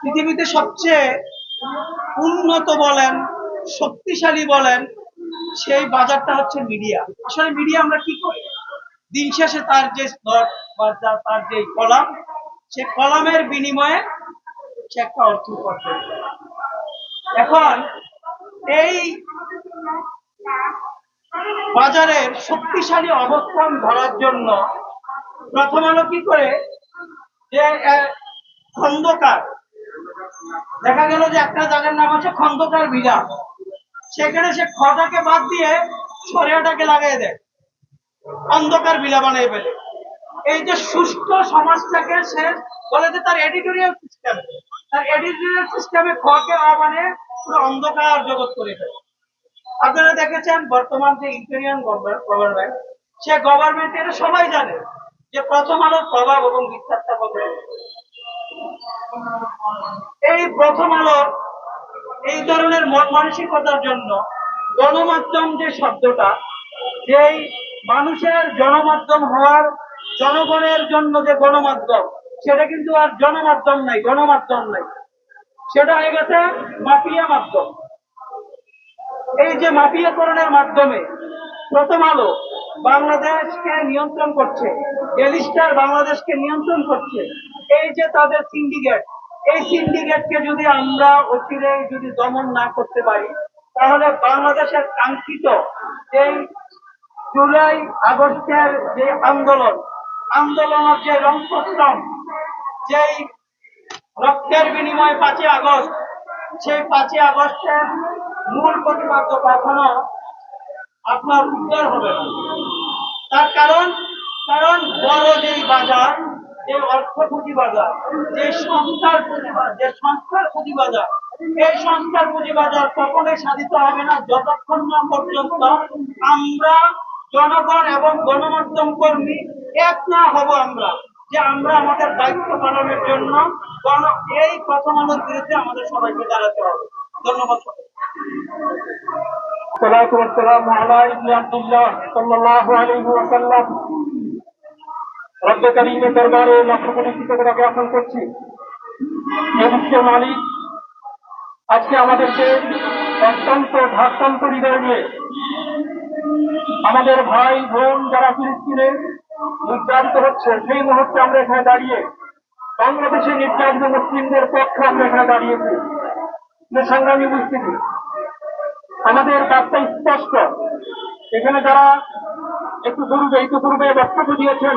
পৃথিবীতে সবচেয়ে উন্নত বলেন, শক্তিশালী বলেন সেই বাজারটা হচ্ছে মিডিয়া। আসলে মিডিয়া আমরা কি করি? দিন শেষে তার যে স্তর বা তার যে কলাম সে কলামের বিনিময়ে সে একটা অর্থ উপার্জন। এখন এই বাজারের শক্তিশালী অবস্থান ধরার জন্য প্রথম আলো কি করে? যে খন্দকার। দেখা গেল যে একটা জায়গার নাম হচ্ছে খন্দকার ভিলা সেখানে সে খটাকে বাদ দিয়ে সরিয়াটাকে লাগিয়ে দেয়। অন্ধকার বিলা বানিয়ে ফেলে। এই যে সুস্থ সমাজটাকে সে বলে যে তার এডিটোরিয়াল সিস্টেম তার এডিটোরিয়াল সিস্টেমে খকে মানে পুরো অন্ধকার জগৎ করে ফেলে। আপনারা দেখেছেন বর্তমান যে ইন্টেরিয়ান গভর্নমেন্ট সে গভর্নমেন্ট এটা সবাই জানে যে প্রথম আলোর প্রভাব এবং বিস্তারটা কত। এই প্রথম আলোর এই ধরনের মন মানসিকতার জন্য গণমাধ্যম যে শব্দটা, যেই মানুষের জনমাধ্যম হওয়ার জনগণের জন্য যে গণমাধ্যম, সেটা কিন্তু আর জনমাধ্যম নাই, গণমাধ্যম নাই। সেটা হয়ে গেছে মাফিয়া মাধ্যম। এই যে মাফিয়াকরণের মাধ্যমে প্রথম আলো বাংলাদেশকে নিয়ন্ত্রণ করছে ডেলি বাংলাদেশকে নিয়ন্ত্রণ করছে এই যে তাদের সিন্ডিকেট এই সিন্ডিকেটকে যদি আমরা অচিরে যদি দমন না করতে পারি, তাহলে বাংলাদেশের কাঙ্ক্ষিত এই জুলাই আগস্টের যে আন্দোলন, আন্দোলনের যে রংপ্রস্থান, যেই রক্তের বিনিময়ে পাঁচই আগস্ট, সেই পাঁচই আগস্টের মূল প্রতিপাদ্য কখনো আপনার উদ্ধার হবে না। তার কারণ কারণ বড় যেই বাজার যে অর্থ পুঁজি বাজার যে সংস্কার পুঁজি বাজার যে সংস্কার পুঁজি বাজার এই সংস্কার পুঁজি বাজার কখনোই সাধিত হবে না যতক্ষণ না পর্যন্ত আমরা জনগণ এবং গণমাধ্যম কর্মী এক না হব আমরা যে আমরা আমাদের দায়িত্ব পালনের জন্য গণ এই প্রথম আলোর বিরুদ্ধে আমাদের সবাইকে দাঁড়াতে হবে ধন্যবাদ সবাইকে। الصلاة والسلام على ابن عبد الله صلى الله عليه وسلم করিমের দরবারে লক্ষ কৃতজ্ঞতা জ্ঞাপন করছি। বিশ্বের মালিক, আজকে আমাদেরকে অত্যন্ত ভারতান্ত হৃদয় নিয়ে আমাদের ভাই, বোন যারা ফিলিস্তিনে নির্যাতিত হচ্ছে, সেই মুহূর্তে আমরা এখানে দাঁড়িয়ে বাংলাদেশের নির্যাতিত মুসলিমদের পক্ষে আমরা এখানে দাঁড়িয়েছি। সংগ্রামী উপস্থিতি। আমাদের বার্তা স্পষ্ট। এখানে যারা একটু পূর্বে একটু পূর্বে বক্তব্য দিয়েছেন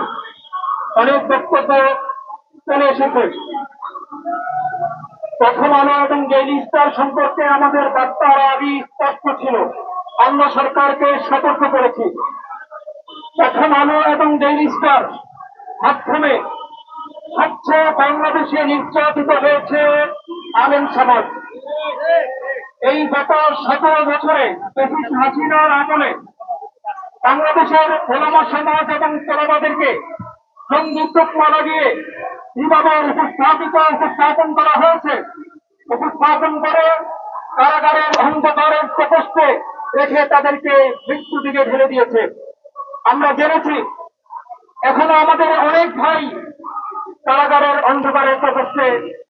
অনেক বক্তব্য চলে এসেছে। প্রথম আলো এবং ডেইলি স্টার সম্পর্কে আমাদের বার্তা আগে স্পষ্ট ছিল। আমরা সরকারকে সতর্ক করেছি। প্রথম আলো এবং ডেইলি স্টার মাধ্যমে সবচেয়ে বাংলাদেশে নির্যাতিত হয়েছে আলেম সমাজ। এই গত সতেরো বছরে ব্রিটিশ হাসিনার আমলে বাংলাদেশের ওলামা সমাজ এবং তলাবাদেরকে সংযুক্ত লাগিয়ে কীভাবে উপস্থাপিত, উপস্থাপন করা হয়েছে? উপস্থাপন করে কারাগারের অন্ধকারের প্রকোষ্ঠে রেখে তাদেরকে মৃত্যু দিকে ঢেলে দিয়েছে। আমরা জেনেছি, এখনও আমাদের অনেক ভাই কারাগারের অন্ধকারের প্রকোষ্ঠে